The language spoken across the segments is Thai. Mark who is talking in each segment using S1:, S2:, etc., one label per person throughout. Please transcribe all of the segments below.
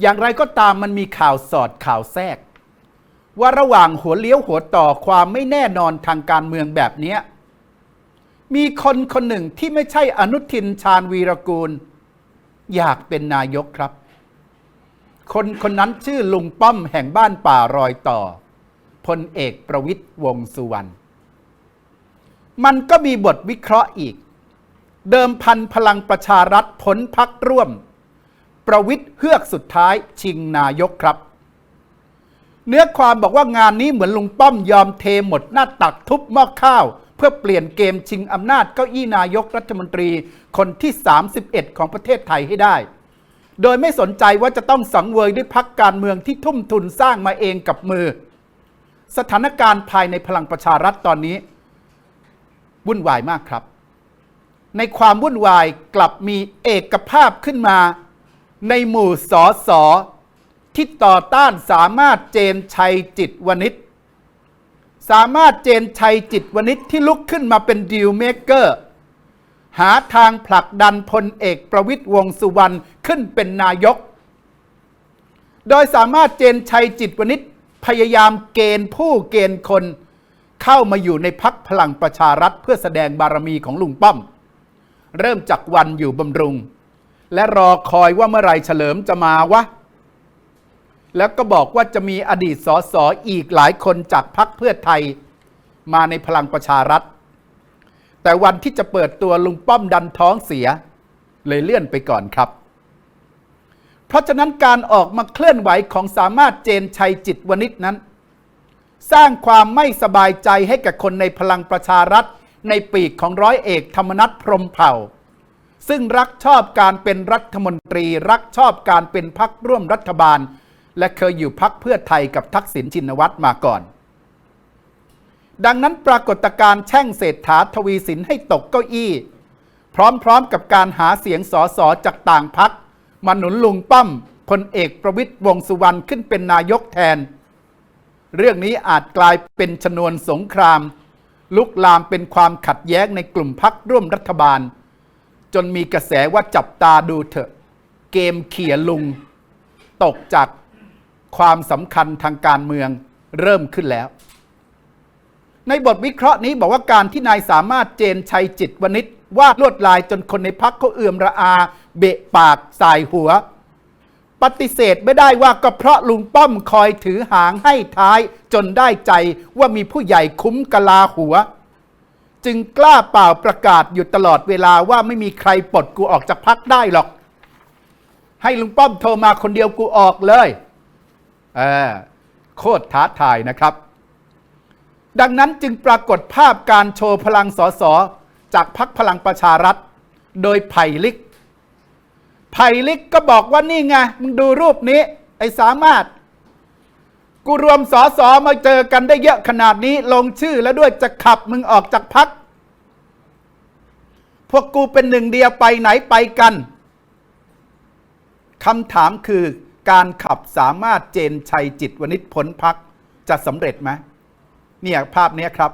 S1: อย่างไรก็ตามมันมีข่าวสอดข่าวแทรก ว่าระหว่างหัวเลี้ยวหัวต่อความไม่แน่นอนทางการเมืองแบบนี้มีคนคนหนึ่งที่ไม่ใช่อนุทินชาญวีรกูล อยากเป็นนายกครับ คนคนนั้นชื่อลุงป้อมแห่งบ้านป่ารอยต่อพลเอกประวิตยวงสุวรรณมันก็มีบทวิเคราะห์อีก เดิมพันพลังประชารัฐผลพักร่วม ประวิทย์เฮือกสุดท้ายชิงนายกครับ เนื้อความบอกว่างานนี้เหมือนลุงป้อมยอมเทหมดหน้าตักทุบหม้อข้าว เพื่อเปลี่ยนเกมชิงอำนาจเก้าอี้นายกรัฐมนตรีคนที่ 31 ของประเทศไทยให้ได้ โดยไม่สนใจว่าจะต้องสังเวยด้วยพักการเมืองที่ทุ่มทุนสร้างมาเองกับมือ สถานการณ์ภายในพลังประชารัฐตอนนี้ วุ่นวายมากครับในความวุ่นวายกลับมีเอกภาพขึ้นมา ในหมู่สอสอที่ต่อต้านสามารถเจนชัยจิตวณิชสามารถเจนชัยจิตวณิชที่ลุกขึ้นมาเป็นดีลเมกเกอร์หาทางผลักดันพลเอกประวิตยวงสุวรรณขึ้นเป็นนายก โดยสามารถเจนชัยจิตวณิชพยายามเกณฑ์ผู้เกณฑ์คนเข้ามาอยู่ในพักพลังประชารัฐเพื่อแสดงบารมีของลุงป้อม เริ่มจากวันอยู่บำรุง และรอคอยว่าเมื่อไรเฉลิมจะมาวะ แล้วก็บอกว่าจะมีอดีตสสอีกหลายคนจากพักเพื่อไทยมาในพลังประชารัฐ แต่วันที่จะเปิดตัวลุงป้อมดันท้องเสีย เลยเลื่อนไปก่อนครับ เพราะฉะนั้นการออกมาเคลื่อนไหวของสามารถเจนชัยจิตวณิชนั้น สร้างความไม่สบายใจให้กับคนในพลังประชารัฐ ในปีกของร้อยเอกธรรมนัฐพรมเผ่า ซึ่งรักชอบการเป็นรัฐมนตรี รักชอบการเป็นพักร่วมรัฐบาล และเคยอยู่พักเพื่อไทยกับทักษิณชินวัตรมาก่อน ดังนั้นปรากฏการณ์แช่งเศรษฐาทวีสินให้ตกเก้าอี้ พร้อมๆกับการหาเสียงสอสอจากต่างพักมาหนุนลุงป้อมพลเอกประวิตยวงษ์สุวรรณขึ้นเป็นนายกแทน เรื่องนี้อาจกลายเป็นชนวนสงคราม ลุกลามเป็นความขัดแย้งในกลุ่มพักร่วมรัฐบาล จนมีกระแสว่าจับตาดูเถอะ เกมเขี่ยลุง ตกจากความสำคัญทางการเมืองเริ่มขึ้นแล้ว ในบทวิเคราะห์นี้บอกว่าการที่นายสามารถเจนชัยจิตวณิชวาดลวดลายจนคนในพักเขาเอื่อมระอา เบะปากสายหัว ปฏิเสธไม่ได้ว่าก็เพราะลุงป้อมคอยถือหางให้ท้ายจนได้ใจว่ามีผู้ใหญ่คุ้มกะลาหัว จึงกล้าเปล่าประกาศอยู่ตลอดเวลาว่าไม่มีใครปลดกูออกจากพักได้หรอก ให้ลุงป้อมโทรมาคนเดียวกูออกเลยเออโคตรท้าทายนะครับ ดังนั้นจึงปรากฏภาพการโชว์พลังสอสอจากพักพลังประชารัฐ โดยไผ่ลิกไผ่ลิกก็บอกว่านี่ไงมึงดูรูปนี้ ไอ้สามารถ กูรวมสอสอมาเจอกันได้เยอะขนาดนี้ลงชื่อแล้วด้วยจะขับมึงออกจากพัก พวกกูเป็นหนึ่งเดียวไปไหนไปกันคำถามคือการขับสามารถเจนชัยจิตวณิชพ้นพักจะสำเร็จไหมเนี่ยภาพนี้ครับ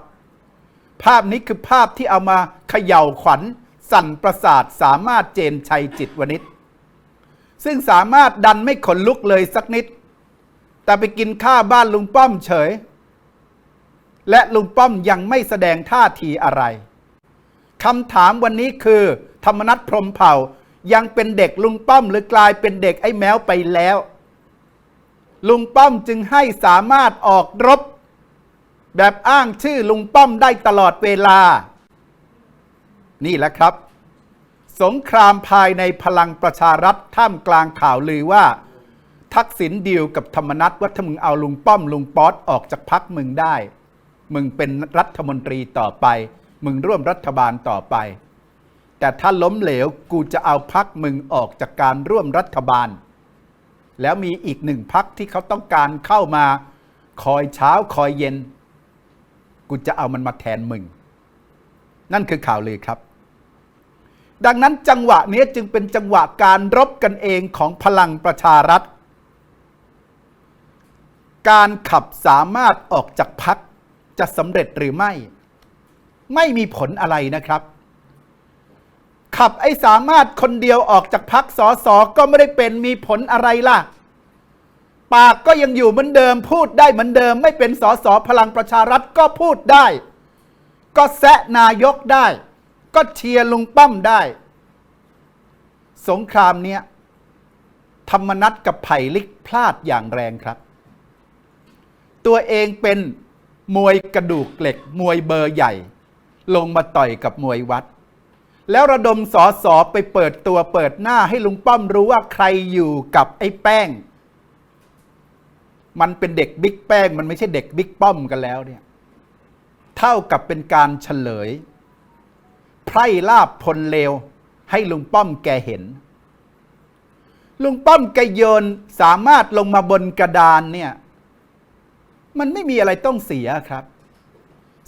S1: ภาพนี้คือภาพที่เอามาเขย่าขวัญ สั่นประสาทสามารถเจนชัยจิตวณิชซึ่งสามารถดันไม่ขนลุกเลยสักนิด แต่ไปกินข้าวบ้านลุงป้อมเฉย และลุงป้อมยังไม่แสดงท่าทีอะไรคำถามวันนี้คือ ธรรมนัฐพรมเผ่ายังเป็นเด็กลุงป้อมหรือกลายเป็นเด็กไอ้แมวไปแล้ว ลุงป้อมจึงให้สามารถออกรบ แบบอ้างชื่อลุงป้อมได้ตลอดเวลา นี่แหละครับ สงครามภายในพลังประชารัฐท่ามกลางข่าวลือว่า ทักษิณดีลกับธรรมนัฐว่าถ้ามึงเอาลุงป้อมลุงป๊อตออกจากพักมึงได้ มึงเป็นรัฐมนตรีต่อไป มึงร่วมรัฐบาลต่อไป แต่ถ้าล้มเหลวกูจะเอาพักมึงออกจากการร่วมรัฐบาล แล้วมีอีกหนึ่งพักที่เขาต้องการเข้ามาคอยเช้าคอยเย็น กูจะเอามันมาแทนมึง นั่นคือข่าวเลือครับ ดังนั้นจังหวะนี้จึงเป็นจังหวะการรบกันเองของพลังประชารัฐ การขับสามารถออกจากพักจะสำเร็จหรือไม่ ไม่มีผลอะไรนะครับ ขับไอ้สามารถคนเดียวออกจากพักสอสอก็ไม่ได้เป็นมีผลอะไรล่ะ ปากก็ยังอยู่เหมือนเดิม พูดได้เหมือนเดิม ไม่เป็นสอสอพลังประชารัฐก็พูดได้ ก็แซะนายกได้ ก็เชียร์ลุงป้อมได้ สงครามเนี้ยธรรมนัตกับไผ่ลิกพลาดอย่างแรงครับ ตัวเองเป็นมวยกระดูกเหล็ก มวยเบอร์ใหญ่ ลงมาต่อยกับมวยวัด แล้วระดมสอสอไปเปิดตัวเปิดหน้าให้ลุงป้อมรู้ว่าใครอยู่กับไอ้แป้ง มันเป็นเด็กบิ๊กแป้ง มันไม่ใช่เด็กบิ๊กป้อมกันแล้วเนี่ย เท่ากับเป็นการเฉลย ไพร่ลาบพลเลวให้ลุงป้อมแกเห็นลุงป้อมแกโยนสามารถลงมาบนกระดานเนี่ย มันไม่มีอะไรต้องเสียครับ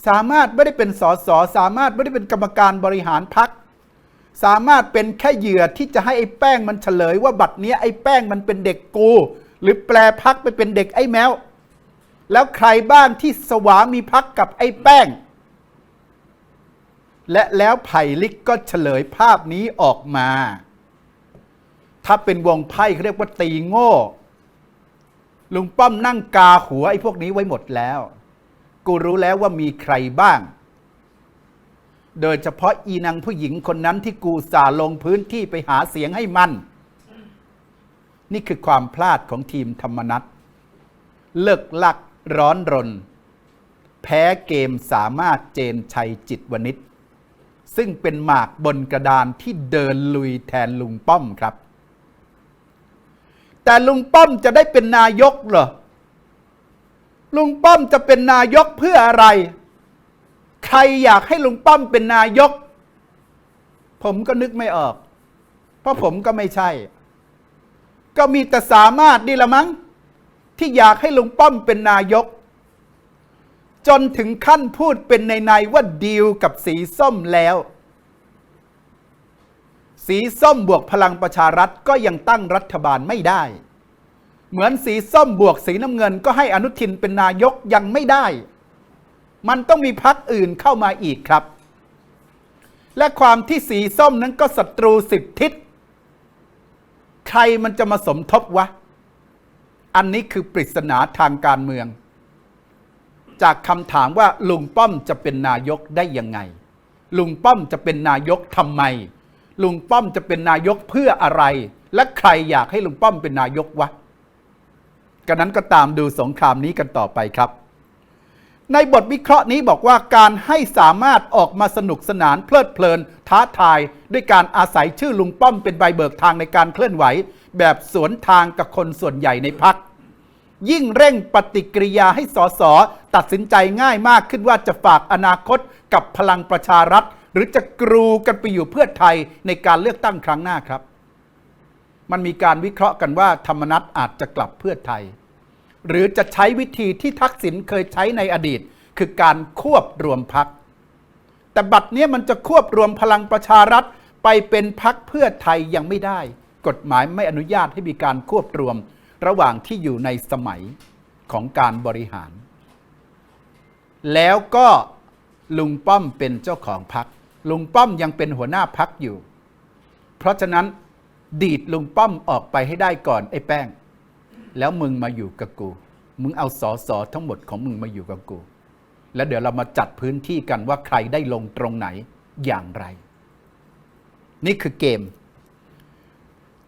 S1: สามารถไม่ได้เป็นสสสามารถไม่ได้เป็นกรรมการบริหารพัก สามารถเป็นแค่เหยื่อที่จะให้ไอ้แป้งมันเฉลย ว่าบัตรเนี้ยไอ้แป้งมันเป็นเด็กกู หรือแปลพักไปเป็นเด็กไอ้แมวแล้วใครบ้างที่สวามีพักกับไอ้แป้ง และแล้วไผ่ลิกก็เฉลยภาพนี้ออกมา ถ้าเป็นวงไพ่เขาเรียกว่าตีโง่ ลุงป้อมนั่งกาหัวไอ้พวกนี้ไว้หมดแล้ว กูรู้แล้วว่ามีใครบ้าง โดยเฉพาะอีนางผู้หญิงคนนั้นที่กูสาลงพื้นที่ไปหาเสียงให้มัน นี่คือความพลาดของทีมธรรมนัตเลิกลักร้อนรน แพ้เกมสามารถเจนชัยจิตวนิชซึ่งเป็นหมากบนกระดานที่เดินลุยแทนลุงป้อมครับ แต่ลุงป้อมจะได้เป็นนายกเหรอ ลุงป้อมจะเป็นนายกเพื่ออะไร ใครอยากให้ลุงป้อมเป็นนายก ผมก็นึกไม่ออก เพราะผมก็ไม่ใช่ ก็มีแต่สามารถนี่ละมั้ง ที่อยากให้ลุงป้อมเป็นนายก จนถึงขั้นพูดเป็นในในๆว่าดีลกับสีส้มแล้ว สีส้มบวกพลังประชารัฐก็ยังตั้งรัฐบาลไม่ได้ เหมือนสีส้มบวกสีน้ำเงินก็ให้อนุทินเป็นนายกยังไม่ได้ มันต้องมีพักอื่นเข้ามาอีกครับ และความที่สีส้มนั้นก็ศัตรูสิบทิศใครมันจะมาสมทบวะ อันนี้คือปริศนาทางการเมือง จากคำถามว่าลุงป้อมจะเป็นนายกได้ยังไง ลุงป้อมจะเป็นนายกทำไม ลุงป้อมจะเป็นนายกเพื่ออะไร และใครอยากให้ลุงป้อมเป็นนายกวะกันนั้นก็ตามดูสงครามนี้กันต่อไปครับ ในบทวิเคราะห์นี้บอกว่าการให้สามารถออกมาสนุกสนานเพลิดเพลิน ท้าทาย ด้วยการอาศัยชื่อลุงป้อมเป็นใบเบิกทางในการเคลื่อนไหว แบบสวนทางกับคนส่วนใหญ่ในพักยิ่งเร่งปฏิกิริยาให้สสตัดสินใจง่ายมากขึ้นว่าจะฝากอนาคตกับพลังประชารัฐ หรือจะกรูกันไปอยู่เพื่อไทยในการเลือกตั้งครั้งหน้าครับ มันมีการวิเคราะห์กันว่าธรรมนัตอาจจะกลับเพื่อไทย หรือจะใช้วิธีที่ทักษิณเคยใช้ในอดีต คือการควบรวมพัก แต่บัตรเนี้ยมันจะควบรวมพลังประชารัฐไปเป็นพักเพื่อไทยยังไม่ได้ กฎหมายไม่อนุญาตให้มีการควบรวมระหว่างที่อยู่ในสมัยของการบริหาร แล้วก็ลุงป้อมเป็นเจ้าของพัก ลุงป้อมยังเป็นหัวหน้าพักอยู่ เพราะฉะนั้นดีดลุงป้อมออกไปให้ได้ก่อนไอ้แป้ง แล้วมึงมาอยู่กับกู มึงเอาสอสอทั้งหมดของมึงมาอยู่กับกู แล้วเดี๋ยวเรามาจัดพื้นที่กันว่าใครได้ลงตรงไหนอย่างไร นี่คือเกม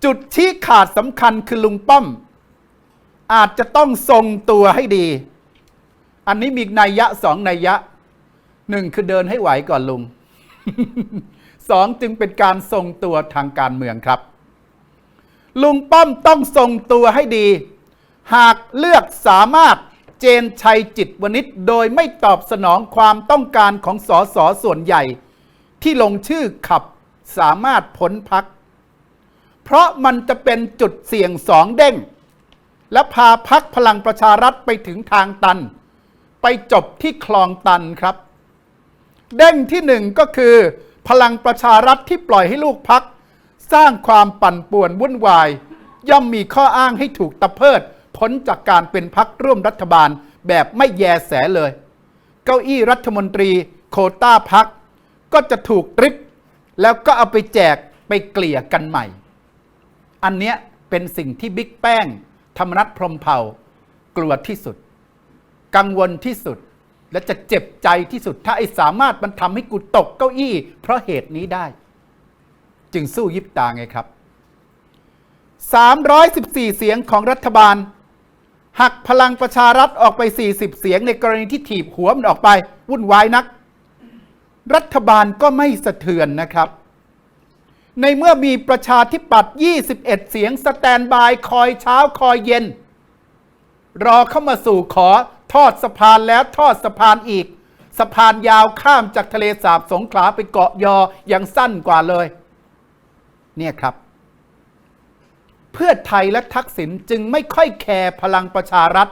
S1: จุดที่ขาดสำคัญคือลุงป้อม อาจจะต้องทรงตัวให้ดี อันนี้มีนัยยะสองนัยยะหนึ่งคือเดินให้ไหวก่อนลุง สองจึงเป็นการทรงตัวทางการเมืองครับ ลุงป้อมต้องทรงตัวให้ดี หากเลือกสามารถเจนชัยจิตวณิชโดยไม่ตอบสนองความต้องการของสสส่วนใหญ่ ที่ลงชื่อขับสามารถพ้นพัก เพราะมันจะเป็นจุดเสี่ยงสองเด้ง และพาพักพลังประชารัฐไปถึงทางตัน ไปจบที่คลองตันครับ เด้งที่หนึ่งก็คือ พลังประชารัฐที่ปล่อยให้ลูกพัก สร้างความปั่นป่วนวุ่นวาย ย่อมมีข้ออ้างให้ถูกตะเพิดพ้นจากการเป็นพักร่วมรัฐบาลแบบไม่แยแสเลย เก้าอี้รัฐมนตรีโคต้าพักก็จะถูกตริปแล้วก็เอาไปแจกไปเกลี่ยกันใหม่ อันเนี้ยเป็นสิ่งที่บิ๊กแป้งธรรมนัฐพรมเผ่ากลัวที่สุด กังวลที่สุด และจะเจ็บใจที่สุดถ้าไอ้สามารถมันทำให้กูตกเก้าอี้ เพราะเหตุนี้ได้ จึงสู้ยิบตาไงครับ 314 เสียงของรัฐบาล หักพลังประชารัฐออกไป 40 เสียงในกรณีที่ถีบหัวมันออกไปวุ่นวายนัก รัฐบาลก็ไม่สะเทือนนะครับ ในเมื่อมีประชาธิปัตย์21 เสียงสแตนบายคอยเช้าคอยเย็น รอเข้ามาสู่ขอ ทอดสะพานแล้วทอดสะพานอีก สะพานยาวข้ามจากทะเลสาบสงขลาไปเกาะยอยังสั้นกว่าเลย เนี่ยครับ เพื่อไทยและทักษิณจึงไม่ค่อยแคร์พลังประชารัฐ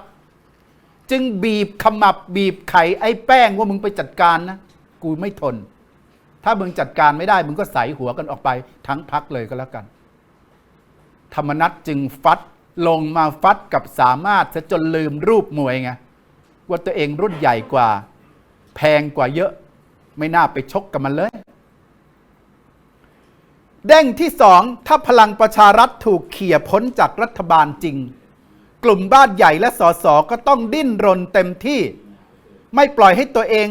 S1: จึงบีบขมับบีบไข่ไอ้แป้งว่ามึงไปจัดการนะ กูไม่ทน ถ้ามึงจัดการไม่ได้ มึงก็ใส่หัวกันออกไปทั้งพักเลยก็แล้วกัน ธรรมนัตจึงฟัดลงมาฟัดกับสามารถซะจนลืมรูปมวยไง ว่าตัวเองรุ่นใหญ่กว่า แพงกว่าเยอะ ไม่น่าไปชกกับมันเลย เด้งที่สองถ้าพลังประชารัฐถูกเขี่ยพ้นจากรัฐบาลจริง กลุ่มบ้านใหญ่และสสก็ต้องดิ้นรนเต็มที่ ไม่ปล่อยให้ตัวเอง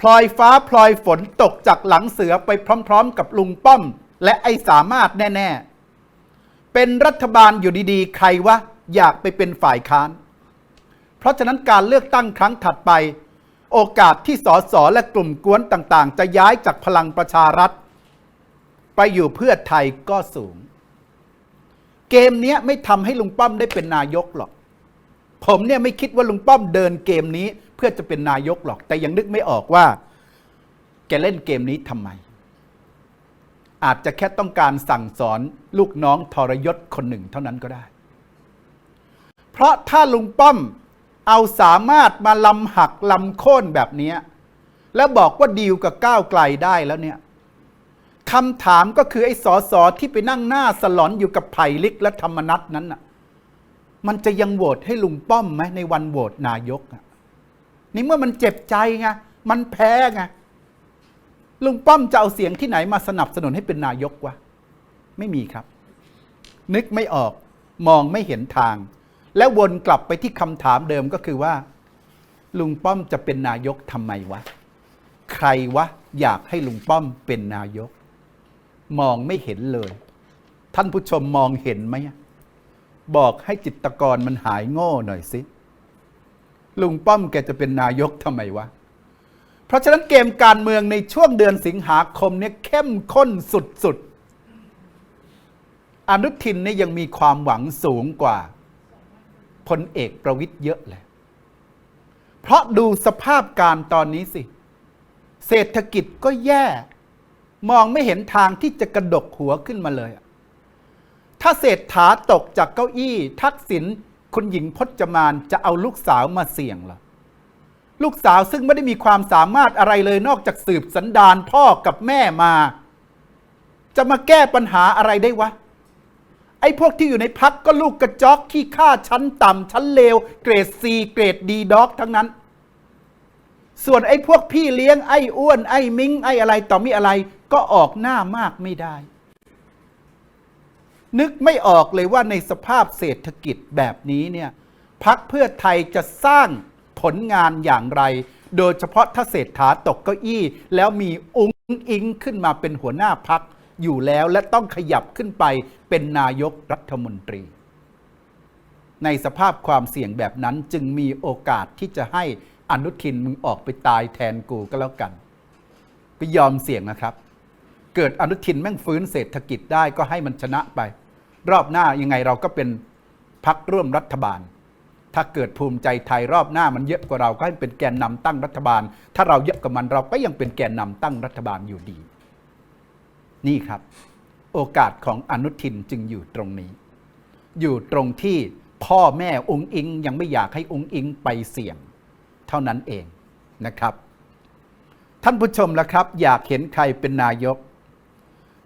S1: พลอยฟ้าพลอยฝนตกจากหลังเสือไปพร้อม ๆ กับลุงป้อม และไอ้สามารถแน่ ๆ เป็นรัฐบาลอยู่ดีๆ ใครวะอยากไปเป็นฝ่ายค้าน เพราะฉะนั้นการเลือกตั้งครั้งถัดไป โอกาสที่สสและกลุ่มกวนต่าง ๆ จะย้ายจากพลังประชารัฐ ไปอยู่เพื่อไทยก็สูง เกมเนี้ยไม่ทำให้ลุงป้อมได้เป็นนายกหรอก ผมเนี่ยไม่คิดว่าลุงป้อมเดินเกมนี้เพื่อจะเป็นนายกหรอก แต่ยังนึกไม่ออกว่า แกเล่นเกมนี้ทำไม อาจจะแค่ต้องการสั่งสอนลูกน้องทรยศคนหนึ่งเท่านั้นก็ได้ เพราะถ้าลุงป้อม เอาสามารถมาลำหักลำโค่นแบบนี้ แล้วบอกว่าดีลกับก้าวไกลได้แล้วเนี่ยคำถามก็คือไอ้สอสอที่ไปนั่งหน้าสลอนอยู่กับไผ่ลิกและธรรมนัตนั้นน่ะ มันจะยังโหวตให้ลุงป้อมไหมในวันโหวตนายกอะนี่เมื่อมันเจ็บใจไงมันแพ้ไงลุงป้อมจะเอาเสียงที่ไหนมาสนับสนุนให้เป็นนายกวะไม่มีครับ นึกไม่ออกมองไม่เห็นทาง แล้ววนกลับไปที่คำถามเดิมก็คือว่า ลุงป้อมจะเป็นนายกทำไมวะ ใครวะอยากให้ลุงป้อมเป็นนายก มองไม่เห็นเลย ท่านผู้ชมมองเห็นไหมบอกให้จิตกรมันหายโง่หน่อยสิ ลุงป้อมแกจะเป็นนายกทำไมวะ เพราะฉะนั้นเกมการเมืองในช่วงเดือนสิงหาคมเนี่ยเข้มข้นสุดๆอนุทินเนี่ยยังมีความหวังสูงกว่า พลเอกประวิทย์เยอะเลย เพราะดูสภาพการตอนนี้สิ เศรษฐกิจก็แย่ มองไม่เห็นทางที่จะกระดกหัวขึ้นมาเลย ถ้าเศรษฐาตกจากเก้าอี้ ทักษิณคุณหญิงพจมานจะเอาลูกสาวมาเสี่ยงหรอลูกสาวซึ่งไม่ได้มีความสามารถอะไรเลยนอกจากสืบสันดานพ่อกับแม่มา จะมาแก้ปัญหาอะไรได้วะ ไอ้พวกที่อยู่ในพักก็ลูกกระจอกขี้ข้าชั้นต่ำชั้นเลว เกรดซีเกรดดีด็อกทั้งนั้น ส่วนไอ้พวกพี่เลี้ยงไอ้อ้วน ไอ้มิงไอ้อะไรต่อมีอะไร ก็ออกหน้ามากไม่ได้ นึกไม่ออกเลยว่าในสภาพเศรษฐกิจแบบนี้เนี่ยพักเพื่อไทยจะสร้างผลงานอย่างไร โดยเฉพาะถ้าเศรษฐาตกเก้าอี้ แล้วมีอุ้งอิงขึ้นมาเป็นหัวหน้าพัก อยู่แล้วและต้องขยับขึ้นไปเป็นนายกรัฐมนตรี ในสภาพความเสี่ยงแบบนั้นจึงมีโอกาสที่จะให้อนุทินมึงออกไปตายแทนกูก็แล้วกันไปยอมเสี่ยงนะครับ เกิดอนุทินแม่งฟื้นเศรษฐกิจได้ก็ให้มันชนะไป รอบหน้ายังไงเราก็เป็นพักร่วมรัฐบาล ถ้าเกิดภูมิใจไทยรอบหน้ามันเยอะกว่าเราก็ให้เป็นแกนนำตั้งรัฐบาล ถ้าเราเยอะกว่ามันเราก็ยังเป็นแกนนำตั้งรัฐบาลอยู่ดี นี่ครับ โอกาสของอนุทินจึงอยู่ตรงนี้ อยู่ตรงที่พ่อแม่องค์อิงยังไม่อยากให้องค์อิงไปเสี่ยง เท่านั้นเองนะครับ ท่านผู้ชมละครับ อยากเห็นใครเป็นนายก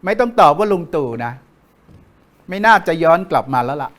S1: ไม่ต้องตอบว่าลุงตู่นะ ไม่น่าจะย้อนกลับมาแล้วล่ะ